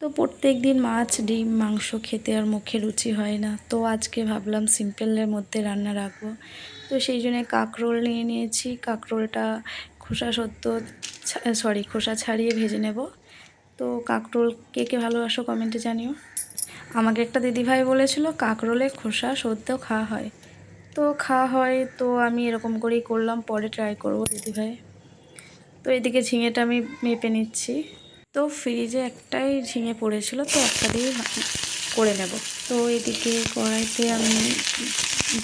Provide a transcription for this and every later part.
তো প্রত্যেক দিন মাছ, ডিম, মাংস খেতে আর মুখে রুচি হয় না। তো আজকে ভাবলাম সিম্পলের মধ্যে রান্না রাখব। তো সেই জন্যে কাঁকরোল নিয়ে নিয়েছি। কাঁকরোলটা খোসা সত্য সরি, খোসা ছাড়িয়ে ভেজে নেব। তো কাঁকরোল কে কে ভালোবাসো কমেন্টে জানিও। আমাকে একটা দিদিভাই বলেছিল, কাঁকরোলে খোসা সদ্য খাওয়া হয়। তো খাওয়া হয়, তো আমি এরকম করেই করলাম, পরে ট্রাই করব দিদিভাই। তো এদিকে ঝিঙেটা আমি মেপে নিচ্ছি। তো ফ্রিজে একটাই ঝিঙে পড়েছিল, তো একটা দিয়ে করে নেব। তো এদিকে কড়াইতে আমি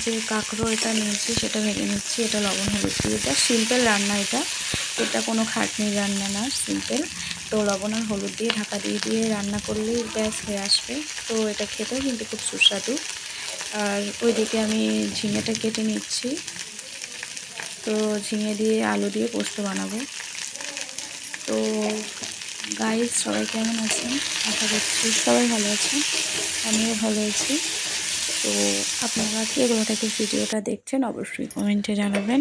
যে কাঁকড়ো এটা নিয়েছি সেটা ভেজে নিচ্ছি, এটা লবণ হলুদ দিয়ে। এটা সিম্পল রান্না এটা এটা কোনো খাটনি রান্না না সিম্পল তো লবণ আর হলুদ দিয়ে ঢাকা দিয়ে দিয়ে রান্না করলেই ব্যাস হয়ে আসবে। তো এটা খেতেও কিন্তু খুব সুস্বাদু। আর ওইদিকে আমি ঝিঙেটা কেটে নিচ্ছি। তো ঝিঙে দিয়ে আলু দিয়ে পোস্ত বানাবো। তো গাইজ সবাই কেমন আছেন? আশা করছি সবাই ভালো আছেন। আমিও ভালো আছি। তো আপনারা কে কোথা থেকে ভিডিওটা দেখছেন, অবশ্যই কমেন্টে জানাবেন।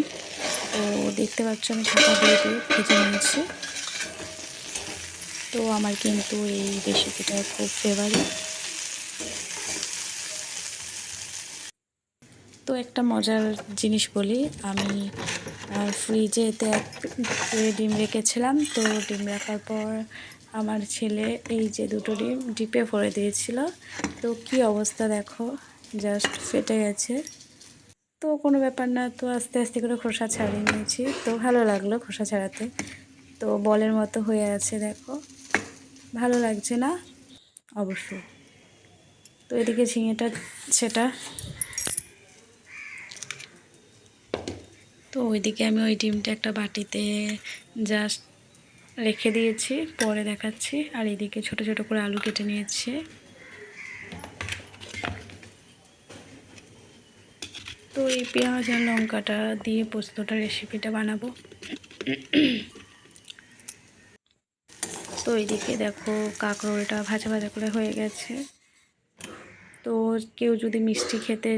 তো দেখতে পাচ্ছ আমি দিয়ে দিয়ে ভেজে নিয়েছি। তো আমার কিন্তু এই রেসিপিটা খুব ফেভারিট তো একটা মজার জিনিস বলি, আমি ফ্রিজে এতে এক ডিম রেখেছিলাম। তো ডিম রাখার পর আমার ছেলে এই যে দুটো ডিম ডিপে ভরে দিয়েছিল। তো কি অবস্থা দেখো? জাস্ট ফেটে গেছে। তো কোনো ব্যাপার না, তো আস্তে আস্তে করে খোসা ছাড়িয়ে নিয়েছি। তো ভালো লাগল খোসা ছাড়াতে। তো বলের মতো হয়ে আছে দেখো। ভালো লাগছে না? অবশ্যই। তো এদিকে ঝিঙেটা, সেটা তো ওইদিকে আমি ওই ডিমটা একটা বাটিতে জাস্ট রেখে দিয়েছি, পরে দেখাচ্ছি। আর এদিকে ছোট ছোট করে আলু কেটে নিয়েছি। তো এই পেঁয়াজ আর লঙ্কাটা দিয়ে পোস্তটা রেসিপিটা বানাবো। তো এইদিকে দেখো কাঁকরোলটা ভাজা ভাজা করে হয়ে গেছে। তো কেউ যদি মিষ্টি খেতে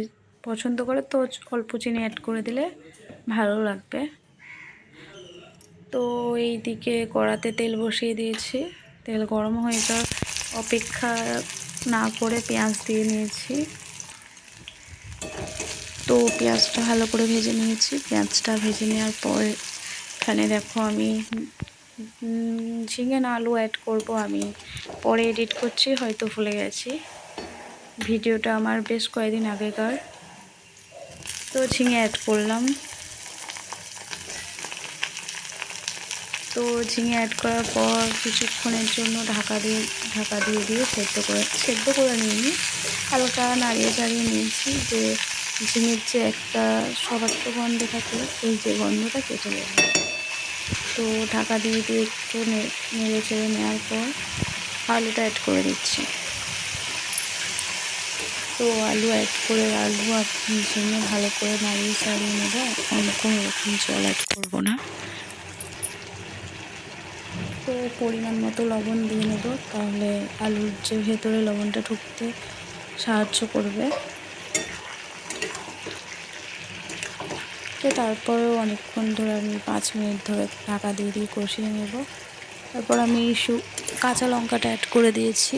পছন্দ করে তো অল্প চিনি অ্যাড করে দিলে ভালো লাগবে। তো এই দিকে কড়াতে তেল বসিয়ে দিয়েছি। তেল গরম হয়ে যাওয়ার অপেক্ষা না করে পেঁয়াজ দিয়ে নিয়েছি। তো পেঁয়াজটা ভালো করে ভেজে নিয়েছি। পেঁয়াজটা ভেজে নেওয়ার পর এখানে দেখো আমি ঝিঙে না, আলু অ্যাড করব আমি। পরে এডিট করছি, হয়তো ভুলে গেছি। ভিডিওটা আমার বেশ কয়েকদিন আগেকার। তো ঝিঙে অ্যাড করলাম। তো ঝিঙে অ্যাড করার পর কিছুক্ষণের জন্য ঢাকা দিয়ে ঢাকা দিয়ে দিয়ে সেদ্ধ করে সেদ্ধ করে নিয়ে নিই হালকা নাড়িয়ে চাড়িয়ে নিয়েছি যে ঝিঙের যে একটা সবাক্ত গন্ধ থাকে, এই যে গন্ধটা কেটে যাবে। তো ঢাকা দিয়ে দিয়ে একটু নেড়ে চেড়ে নেওয়ার পর আলুটা অ্যাড করে দিচ্ছি তো আলু অ্যাড করে আলু আর ঝিঙে ভালো করে নাড়িয়ে চাড়িয়ে নেব। এখন কোনো রকম জল অ্যাড করব না। তো পরিমাণ মতো লবণ দিয়ে নেব, তাহলে আলুর যে ভেতরে লবণটা ঢুকতে সাহায্য করবে। তো তারপরেও অনেকক্ষণ ধরে আমি পাঁচ মিনিট ধরে ঢাকা দিয়ে দিয়ে কষিয়ে নেব। তারপর আমি সু, কাঁচা লঙ্কাটা অ্যাড করে দিয়েছি।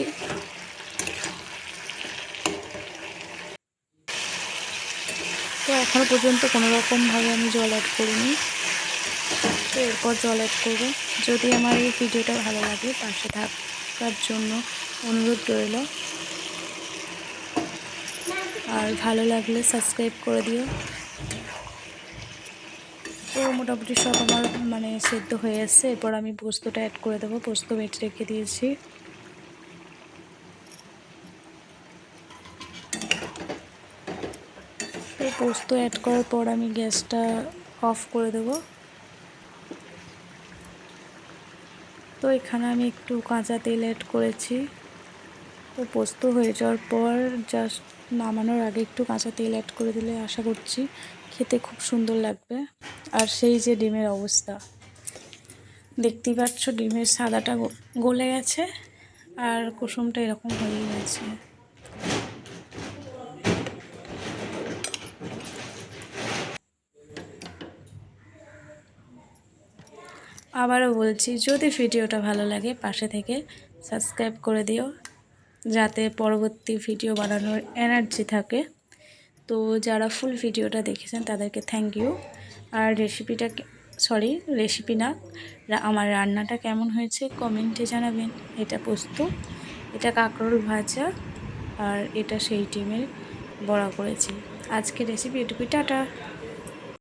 তো এখনও পর্যন্ত কোনো রকমভাবে আমি জল অ্যাড করিনি। এরপর জল অ্যাড করব। যদি আমার এই ভিডিওটা ভালো লাগে, পাশে থাকার জন্য অনুরোধ রইল। আর ভালো লাগলে সাবস্ক্রাইব করে দিও। তো মোটামুটি সব আমার মানে সেদ্ধ হয়ে এসছে। এরপর আমি পোস্তটা অ্যাড করে দেবো। পোস্ত বেটে রেখে দিয়েছি। তো পোস্ত অ্যাড করার পর আমি গ্যাসটা অফ করে দেবো। তো এখানে আমি একটু কাঁচা তেল অ্যাড করেছি। তো পোস্ত হয়ে যাওয়ার পর জাস্ট নামানোর আগে একটু কাঁচা তেল অ্যাড করে দিলে আশা করছি খেতে খুব সুন্দর লাগবে। আর সেই যে ডিমের অবস্থা। দেখতেই পাচ্ছ ডিমের সাদাটা গলে গেছে আর কুসুমটা এরকম হয়ে গেছে। আবারও বলছি, যদি ভিডিওটা ভালো লাগে পাশে থেকে সাবস্ক্রাইব করে দিও, যাতে পরবর্তী ভিডিও বানানোর এনার্জি থাকে। তো যারা ফুল ভিডিওটা দেখেছেন, তাদেরকে থ্যাংক ইউ আর রেসিপিটা সরি রেসিপি না আমার রান্নাটা কেমন হয়েছে কমেন্টে জানাবেন। এটা পোস্ত, এটা কাঁকরোল ভাজা, আর এটা সেই ডিমের বড়া করেছি। আজকে রেসিপি এটুকুই, টাটা।